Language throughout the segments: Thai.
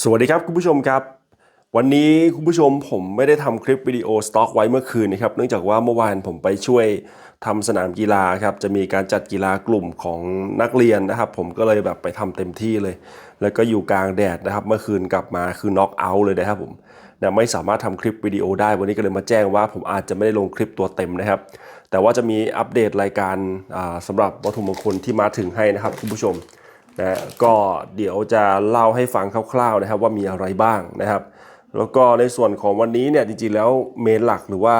สวัสดีครับคุณผู้ชมครับ วันนี้คุณผู้ชมผมไม่ได้ทำคลิปวิดีโอสต็อกไว้เมื่อคืนนะครับเนื่องจากว่าเมื่อวานผมไปช่วยทำสนามกีฬาครับจะมีการจัดกีฬากลุ่มของนักเรียนนะครับ ผมก็เลยแบบไปทำเต็มที่เลย แล้วก็อยู่กลางแดดนะครับ เมื่อคืนกลับมาคือน็อกเอาท์เลยนะครับผมนะไม่สามารถทำคลิปวิดีโอได้ วันนี้ก็เลยมาแจ้งว่าผมอาจจะไม่ได้ลงคลิปตัวเต็มนะครับ แต่ว่าจะมีอัปเดตรายการสำหรับวัตถุมงคลที่มาถึงให้นะครับคุณผู้ชม นะก็เดี๋ยวจะเล่าให้ฟังคร่าวๆนะครับว่ามีอะไรบ้างนะครับ แล้วก็ในส่วนของวันนี้เนี่ยจริงๆแล้วเมนหลักหรือว่า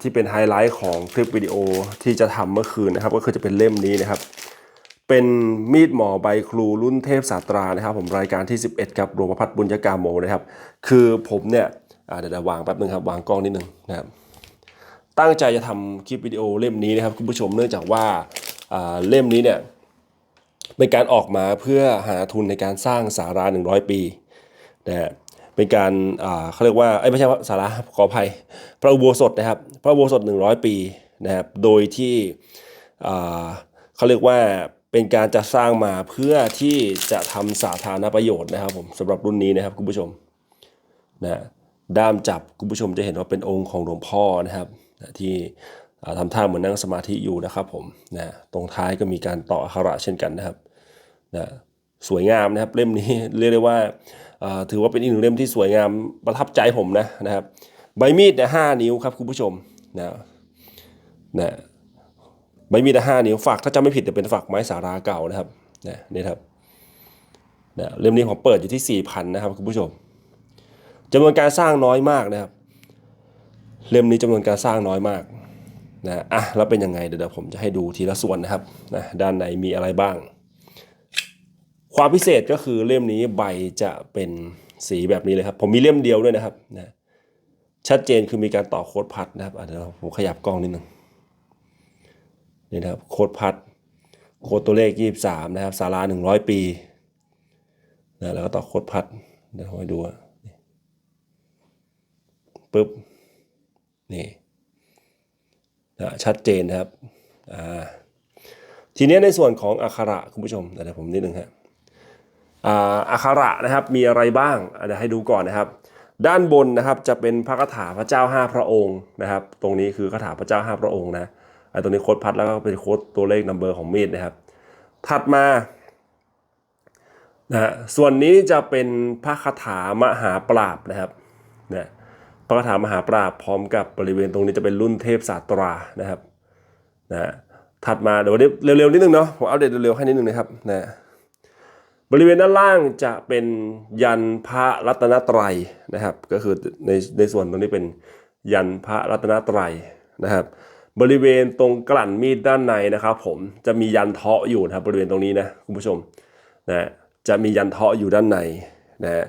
ที่เป็นไฮไลท์ของคลิปวิดีโอที่จะทำเมื่อคืนนะครับ ก็คือจะเป็นเล่มนี้นะครับ เป็นมีดหมอใบครูรุ่นเทพศาตรานะครับ ผมรายการที่ 11ครับรวมพัฒน์บุญยกาโมนะครับ คือผมเนี่ยเดี๋ยวเดี๋ยววางแป๊บนึงครับวางกล้องนิดนึงนะครับตั้งใจจะทำคลิปวิดีโอเล่มนี้นะครับคุณผู้ชมเนื่องจากว่าเล่มนี้เนี่ย เป็นการออกมาเพื่อหาทุนในการสร้างสารา 100 ปีนะฮะเป็นการอ่าเขาเรียกว่าไม่ใช่ว่าสาราขออภัย พระอุโบสถนะครับ พระอุโบสถ 100 ปีนะครับโดยที่อ่าเขาเรียกว่าเป็นการจัดสร้างมาเพื่อที่จะทำสาธารณประโยชน์นะครับผมสำหรับรุ่นนี้นะครับคุณผู้ชมนะด้ามจับคุณผู้ชมจะเห็นว่าเป็นองค์ของหลวงพ่อนะครับนะที่อ่าทำท่าเหมือนนั่งสมาธิอยู่นะครับผมนะตรงท้ายก็มีการต่ออักขระเช่นกันนะครับ นะสวยงามนะครับเล่มนี้เรียกได้ว่าถือว่าเป็นอีกหนึ่งเล่มที่สวยงามประทับใจผมนะนะครับใบมีดเนี่ยห้านิ้วครับคุณผู้ชมนะนะใบมีดเนี่ยห้านิ้วฝักถ้าจำไม่ผิดจะเป็นฝักไม้สาราเก่านะครับนะนี่ครับนะเล่มนี้ผมเปิดอยู่ที่สี่พันนะครับคุณผู้ชมจำนวนการสร้างน้อยมากนะครับ เล่มนี้จำนวนการสร้างน้อยมากนะอะแล้วเป็นยังไงเดี๋ยวผมจะให้ดูทีละส่วนนะครับนะด้านในมีอะไรบ้าง ความพิเศษก็คือเล่มนี้ใบจะเป็นสีแบบนี้เลยครับ ผมมีเล่มเดียวด้วยนะครับนะชัดเจนคือมีการต่อโค้ดพัดนะครับเดี๋ยวผมขยับกล้องนิดนึงนี่นะครับโค้ดพัดโค้ดตัวเลข 23 นะครับศาลา100 ปีนะแล้วก็ต่อโค้ดพัดเดี๋ยวผมให้ดูอะปุ๊บนี่นะชัดเจนนะครับอ่าทีนี้ในส่วนของอักขระคุณผู้ชมเดี๋ยวผมนิดนึงฮะอ่า อักขระนะครับมีอะไรบ้างเดี๋ยวให้ดูก่อนนะครับ ด้านบนนะครับจะเป็นพระคาถาพระเจ้าห้าพระองค์นะครับ ตรงนี้คือคาถาพระเจ้าห้าพระองค์นะไอ้ตรงนี้โค้ดพัดแล้วก็เป็นโค้ดตัวเลขนัมเบอร์ของมีดนะครับ ถัดมานะฮะส่วนนี้จะเป็นพระคาถามหาปราบนะครับนะพระคาถามหาปราบพร้อมกับบริเวณตรงนี้จะเป็นรุ่นเทพศาสตรานะครับนะถัดมาเดี๋ยววันนี้เร็วๆนิดนึงเนาะผมอัปเดตเร็วๆให้นิดนึงนะครับนะ บริเวณด้านล่างจะเป็นยันพระรัตนตรัยนะครับ ก็คือในในส่วนตรงนี้เป็นยันพระรัตนตรัยนะครับ บริเวณตรงกลั่นมีดด้านในนะครับ ผมจะมียันเทาะอยู่นะครับ บริเวณตรงนี้นะคุณผู้ชมนะจะมียันเทาะอยู่ด้านในนะ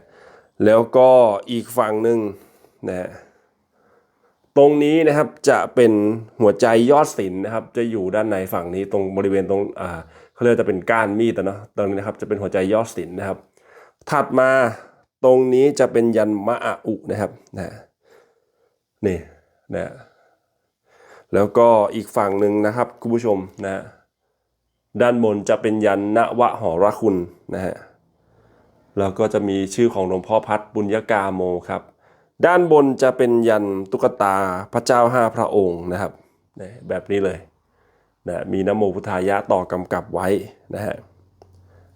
แล้วก็อีกฝั่งหนึ่งนะ ตรงนี้นะครับจะเป็นหัวใจยอดศิลป์นะครับ จะอยู่ด้านในฝั่งนี้ตรงบริเวณตรงอ่าเขาเรียกจะเป็นก้านมีดอะเนาะตรงนี้นะครับจะเป็นหัวใจยอดศิลป์นะครับ ถัดมาตรงนี้จะเป็นยันมะอะอุนะครับนะนี่นะแล้วก็อีกฝั่งหนึ่งนะครับคุณผู้ชมนะด้านบนจะเป็นยันนวะหอระคุณนะฮะแล้วก็จะมีชื่อของหลวงพ่อพัดบุญยกาโมครับ ด้านบนจะเป็นยันตุ๊กตาพระเจ้าห้าพระองค์นะครับแบบนี้เลยนะมีนโมพุทธายะต่อกำกับไว้นะฮะ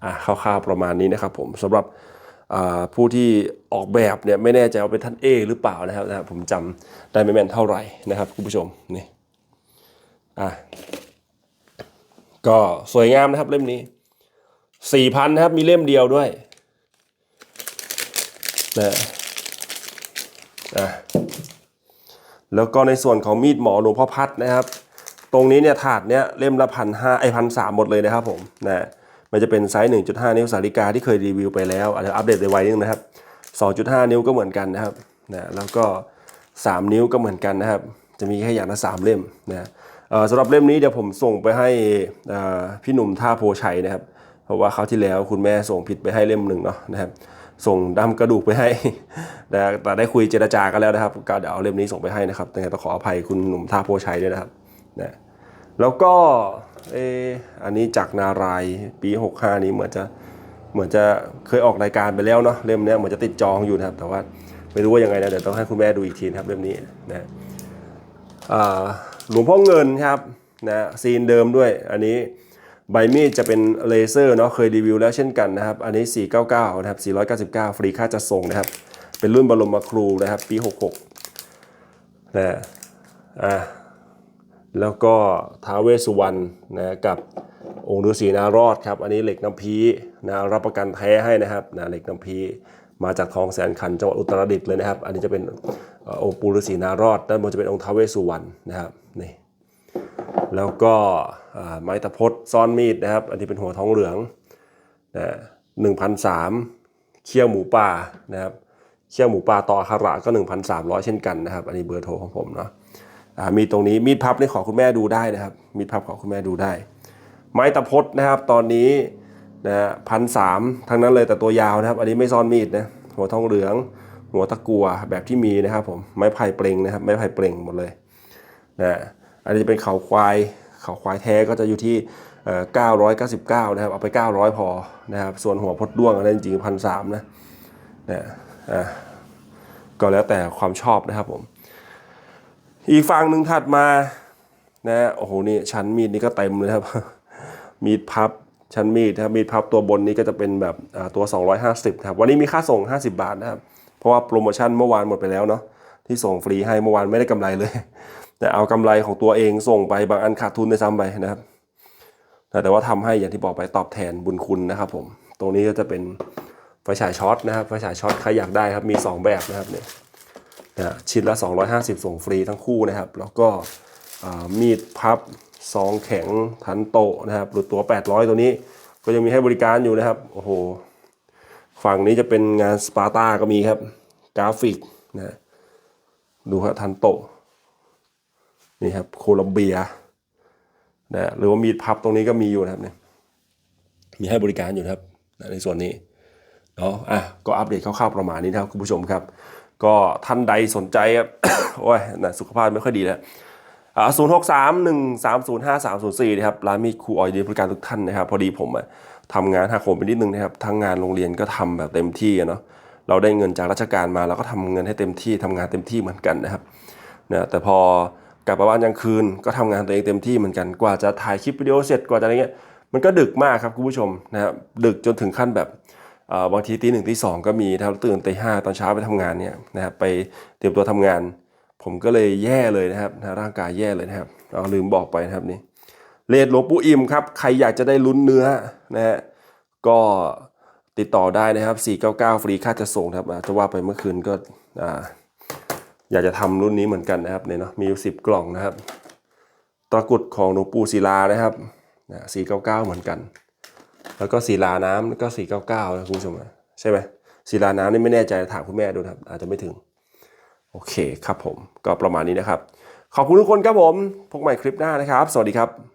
อะคร่าวๆประมาณนี้นะครับผมสำหรับผู้ที่ออกแบบเนี่ยไม่แน่ใจว่าเป็นท่านเอหรือเปล่านะครับนะผมจำได้ไม่แม่นเท่าไหร่นะครับคุณผู้ชมนี่อะก็สวยงามนะครับเล่มนี้สี่พันนะครับมีเล่มเดียวด้วยนะ อะแล้วก็ในส่วนของมีดหมอหลวงพ่อพัดนะครับ ตรงนี้เนี่ยถาดเนี้ยเล่มละพันห้าไอพันสามหมดเลยนะครับผมนะมันจะเป็นไซส์ 1.5 นิ้วสาริกาที่เคยรีวิวไปแล้วอาจจะอัปเดตไวๆนิดนึงนะครับ 2.5 นิ้วก็เหมือนกันนะครับนะแล้วก็ 3 นิ้วก็เหมือนกันนะครับ จะมีแค่อย่างละ3เล่มนะสำหรับเล่มนี้เดี๋ยวผมส่งไปให้พี่หนุ่มท่าโพชัยนะครับ เพราะว่าคราที่แล้วคุณแม่ส่งผิดไปให้เล่มหนึ่งเนาะนะครับ ส่งดำกระดูกไปให้แต่แต่ได้คุยเจรจากันแล้วนะครับก็เดี๋ยวเอาเล่มนี้ส่งไปให้นะครับยังไงต้องขออภัยคุณหนุ่มท่าโพชัยด้วยนะครับนะแล้วก็เอออันนี้จากนารายปี 65 นี้เหมือนจะเหมือนจะเคยออกรายการไปแล้วเนาะเล่มนี้เหมือนจะติดจองอยู่นะครับ แต่ว่าไม่รู้ว่ายังไงนะเดี๋ยวต้องให้คุณแม่ดูอีกทีนะครับเล่มนี้นะหลวงพ่อเงินครับนะซีนเดิมด้วยอันนี้ ใบมีดจะเป็นเลเซอร์เนาะเคยรีวิวแล้วเช่นกันนะครับ อันนี้ 499 นะครับ 499 ฟรีค่าจัดส่งนะครับ เป็นรุ่นบรมครูนะครับ ปี 66นะอ่าแล้วก็ท้าวเวสุวรรณนะกับองค์ฤาษีนารอดครับ อันนี้เหล็กน้ำพีนะรับประกันแท้ให้นะครับนะเหล็กน้ำพีมาจากทองแสนขันจังหวัดอุตรดิตถ์เลยนะครับ อันนี้จะเป็นองค์ปูฤาษีนารอดด้านบนจะเป็นองค์ท้าวเวสุวรรณนะครับนี่ แล้วก็ไม้ตะพดซ่อนมีดนะครับ อันนี้เป็นหัวทองเหลืองนะหนึ่งพันสามเขี้ยวหมูป่านะครับเขี้ยวหมูป่าต่อคาระก็ 1,300 เช่นกันนะครับ อันนี้เบอร์โทรของผมเนาะมีตรงนี้มีดพับนี่ขอคุณแม่ดูได้นะครับ มีดพับขอคุณแม่ดูได้ ไม้ตะพดนะครับ ตอนนี้นะพันสามทั้งนั้นเลยแต่ตัวยาวนะครับ อันนี้ไม่ซ่อนมีดนะหัวทองเหลือง หัวตะกัวแบบที่มีนะครับผมไม้ไผ่เปล่งนะครับไม้ไผ่เปล่งหมดเลยนะ อันนี้จะเป็นเขาควายเขาควายแท้ก็จะอยู่ที่เอ่อ999 นะครับ เอาไป 900 พอนะครับ ส่วนหัวพดด้วงอันนั้นจริงพันสามนะนะอ่าก็แล้วแต่ความชอบนะครับผม อีกฝั่งหนึ่งถัดมานะโอ้โหนี่ชั้นมีดนี่ก็เต็มเลยครับ มีดพับชั้นมีดนะครับมีดพับตัวบนนี้ก็จะเป็นแบบอ่าตัว 250นะครับวันนี้มีค่าส่ง 50 บาทนะครับ เพราะว่าโปรโมชั่นเมื่อวานหมดไปแล้วเนาะที่ส่งฟรีให้เมื่อวานไม่ได้กำไรเลยแต่เอากำไรของตัวเองส่งไปบางอันขาดทุนในซ้ำไปนะครับ แต่ว่าทำให้อย่างที่บอกไปตอบแทนบุญคุณนะครับผม ตรงนี้ก็จะเป็นไฟฉายช็อตนะครับไฟฉายช็อตใครอยากได้ครับมี 2 แบบนะครับเนี่ยนะชิ้นละ 250 ส่งฟรีทั้งคู่นะครับ แล้วก็มีดพับซองแข็งทันโตนะครับหรือตัว 800 ตัวนี้ก็ยังมีให้บริการอยู่นะครับ โอ้โห ฝั่งนี้จะเป็นงานสปาร์ตาก็มีครับ กราฟิกนะ ดูครับทันโต นี่ครับโคลัมเบียนะหรือว่ามีดพับตรงนี้ก็มีอยู่นะครับเนี่ยมีให้บริการอยู่นะครับนะในส่วนนี้เนาะอะก็อัปเดตคร่าวๆประมาณนี้นะครับคุณผู้ชมครับ ก็ท่านใดสนใจครับโอ้ยนะสุขภาพไม่ค่อยดีแล้วอ่าศูนย์หกสามหนึ่งสามศูนย์ห้าสามศูนย์สี่นะครับร้านมีดครูออยดีบริการทุกท่านนะครับ พอดีผมอะทำงานหักโหมไปนิดนึงนะครับทั้งงานโรงเรียนก็ทำแบบเต็มที่เนาะเราได้เงินจากราชการมาเราก็ทำเงินให้เต็มที่ทำงานเต็มที่เหมือนกันนะครับนะแต่พอ กลับมาบ้านกลางคืนก็ทำงานตัวเองเต็มที่เหมือนกันกว่าจะถ่ายคลิปวิดีโอเสร็จกว่าจะอะไรเงี้ยมันก็ดึกมากครับคุณผู้ชมนะครับดึกจนถึงขั้นแบบบางทีตีหนึ่งตีสองก็มีถ้าตื่นตีห้าตอนเช้าไปทำงานเนี่ยนะครับไปเตรียมตัวทำงาน ผมก็เลยแย่เลยนะครับนะร่างกายแย่เลยนะครับเอาลืมบอกไปนะครับนี่เลดหลวงปู่อิ่มครับใครอยากจะได้ลุ้นเนื้อนะฮะก็ติดต่อได้นะครับ 499 ฟรีค่าจะส่งครับจะว่าไปเมื่อคืนก็อ่า อยากจะทำรุ่นนี้เหมือนกันนะครับเนี่ยเนาะมีอยู่10กล่องนะครับตะกรุดของหลวงปู่ศิลานะครับนะ499เหมือนกัน แล้วก็ศิลาน้ำก็499นะคุณผู้ชมใช่ไหมศิลาน้ำนี่ไม่แน่ใจถามคุณแม่ดูครับ อาจจะไม่ถึง โอเคครับผม ก็ประมาณนี้นะครับ ขอบคุณทุกคนครับผมพบใหม่คลิปหน้านะครับ สวัสดีครับ